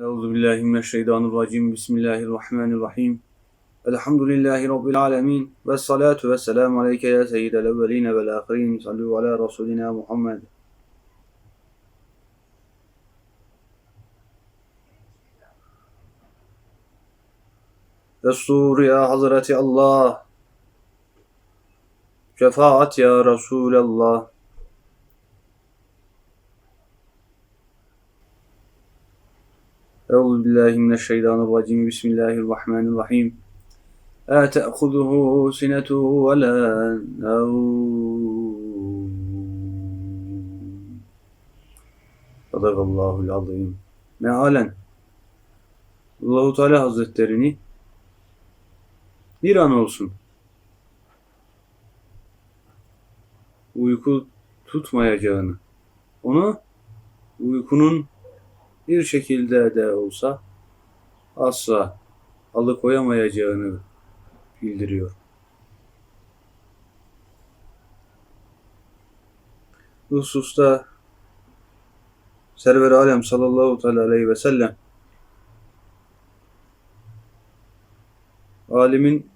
Euzu billahi mineşşeytanirracim. Bismillahirrahmanirrahim. Elhamdülillahi rabbil alamin ve salatu ve selamu aleyke ya seyyidel evvelin ve'l ahirin. Sallu ala rasulina Muhammed. Destur ya Hazreti Allah. Şefaat ya Resulallah. Euzu billahi mineşşeytanirracim. Bismillahirrahmanirrahim. La te'khuduhu sinetu ve la nevm. Sadakallahul azim. Mealen Allahu Teala Hazretlerini bir an olsun uyku tutmayacağını, onu uykunun bir şekilde de olsa asla alıkoyamayacağını bildiriyor. Bu hususta Server Alem sallallahu teala aleyhi ve sellem alimin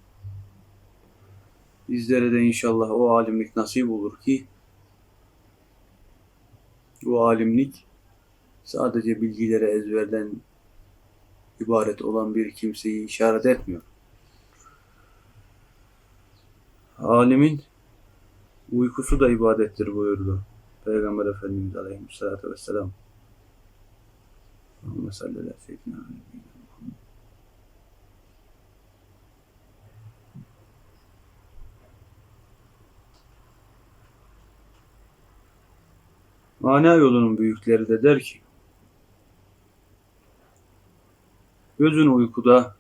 bizlere de inşallah o alimlik nasip olur ki bu alimlik sadece bilgilere ezberden ibaret olan bir kimseyi işaret etmiyor. Alimin uykusu da ibadettir buyurdu. Peygamber Efendimiz Aleyhisselatü Vesselam. Allahümme salli ala seyyidina. Mana yolunun büyükleri de der ki Gözün uykuda,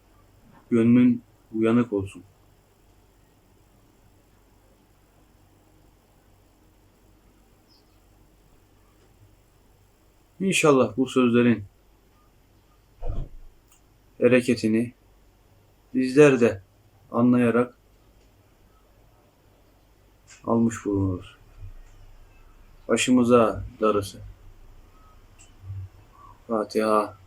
gönlün uyanık olsun. İnşallah bu sözlerin hareketini bizler de anlayarak almış bulunuruz. Başımıza darısı. Fatiha.